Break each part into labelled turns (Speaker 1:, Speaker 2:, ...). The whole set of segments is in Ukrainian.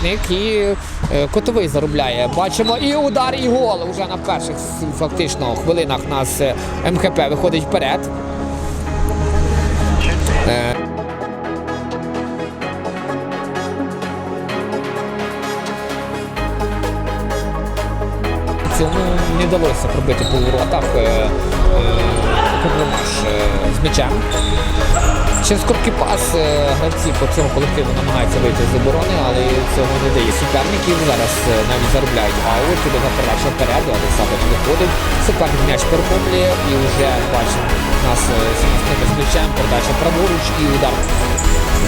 Speaker 1: захисник і е, котовий заробляє. Бачимо і удар, і гол. Уже на перших фактично хвилинах нас е, МХП виходить вперед. Е, Цьому не вдалося пробити по воротах. е, з м'ячем. Через короткий пас е, гравці по цьому колективу намагаються вийти з оборони, але цього не дає суперників. Зараз е, навіть заробляють аут, довга передача вперед, але саме не виходить. Суперник м'яч перехоплює і вже бачимо нас е, самостійно з м'ячем, передача праворуч і удар.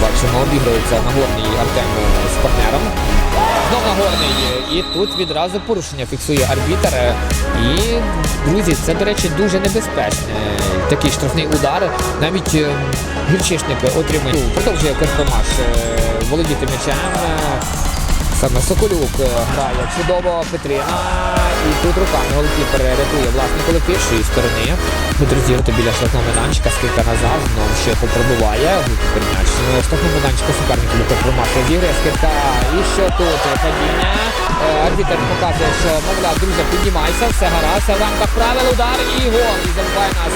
Speaker 1: Бачимо, обігрується Нагорний Артем е, з партнером. Знов Нагорний. е, І тут відразу порушення фіксує арбітер. Е, І, друзі, це, до речі, дуже небезпечний е, такий штрафний удар. Навіть е, гірчишник отримує. Продовжує Карпомаш е, володіти м'ячем. Саме Соколюк е, грає чудово Петрина. І тут руками голкіпер рятує власний колектив з цієї сторони. Буде розіграти біля штрафного майданчика, скільки назад, знову ще попробуває. Е, Штрафного майданчика суперників Лука Промаш розігрує скидка. І що тут? Падіння. Е, Арбітер показує, що мовляв, друже, піднімайся, все гаразд, рамках правил, удар і гол. І забуває нас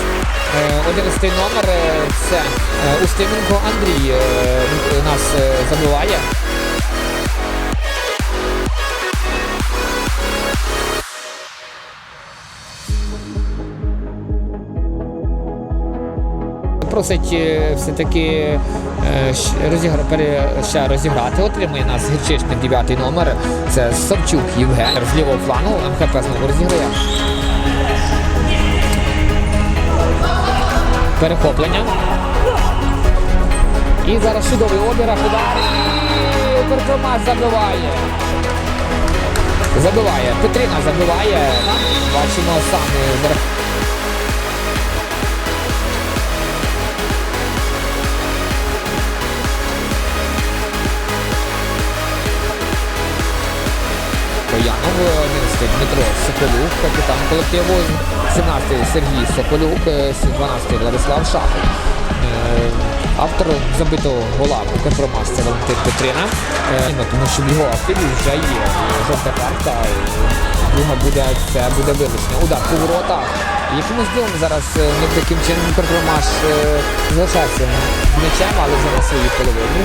Speaker 1: е, 11 номер. Це Устименко Андрій нас е, Просить е, все-таки е, ще розіграти. Отримує нас гірчичник 9 номер. Це Савчук Євген з лівого флану. МХП знову розіграє. Перехоплення. І зараз чудовий обірах, удар. І забиває. Забиває. Петрина забиває. Бачимо саме 아, 홍보는 11 Дмитро Соколюк, капітан колективу, 17 Сергій Соколюк, е, 12 Владислав Шахов. Е, Автор забитого гола компромас це Валентин Петрина, Е, ну, тому що в його активі вже є е, жовта карта, друга буде, це буде вилучення. Удар по воротах. Якимось дивом зараз е, не таким чином компромаш е, залишається м'ячем, але вже на своїй половині.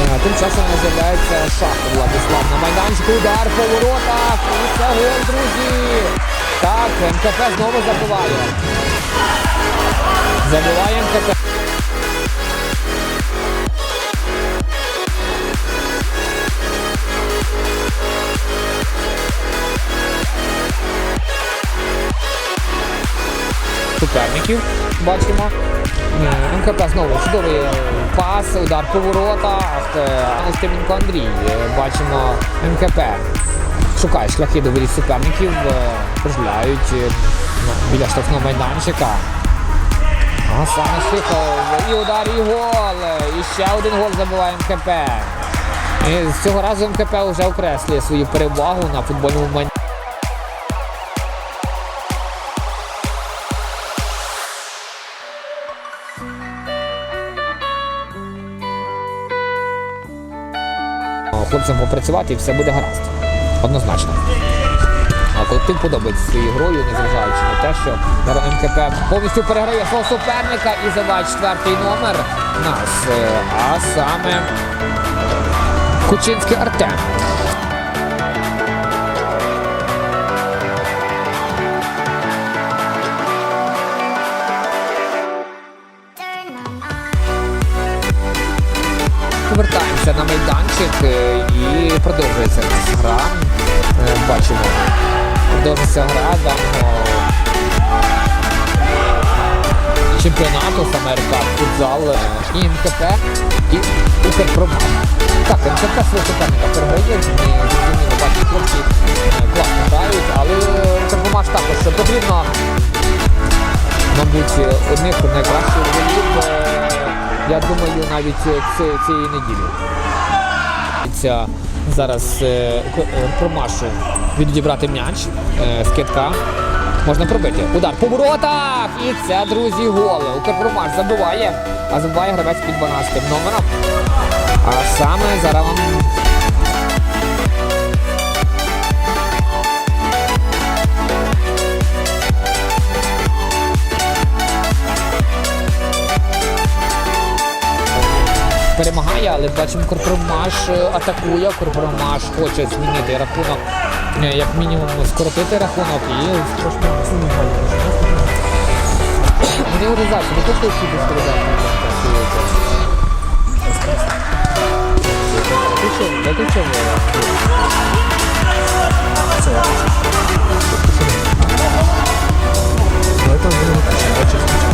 Speaker 1: Е, Тим часом з'являється Шахов Владислав на майданчику. Удар по воротах. І це гол, друзі. Так, МКП знову забиває. Забиває МКП. суперників. Бачимо. МКП знову чудовий пас, удар по воротах. Е, Андрій. Е, Бачимо МКП. Шукає шляхи до воріт суперників, е, кружляють е, ну, біля штрафного майданчика. А саме Шихов. І удар, і гол. І ще один гол забиває МКП. І з цього разу МКП вже окреслює свою перевагу на футбольному майданчику. хлопцям попрацювати і все буде гаразд. Однозначно. А колектив подобається своєю грою, незважаючи на те, що МКП повністю переграє свого суперника і задає четвертий номер нас. е, А саме Кучинський Артем. На майданчик е, і продовжується гра. Е, Бачимо, продовжується гра даного чемпіонату саме РК футзал е, і МКП і Укрпромат. Так, МЦК свого суперника переграє, зрозуміло, бачить хлопці класно грають, але Карпомаш також потрібно, мабуть, одних найкращих голів, я думаю, навіть е, цієї неділі. Ця зараз е, е, Промашу відібрати м'яч з китка. Можна пробити. Удар по воротах! І це, друзі, гол. Укрпромаш забиває, а забиває гравець під 12 номером. А саме зараз вам немає, але бачимо, Корпромаш атакує, Корпромаш хоче змінити рахунок, як мінімум скоротити рахунок і трошки Георгізація, не хочете сюди стріляти? Ти чому? Це. Ну, це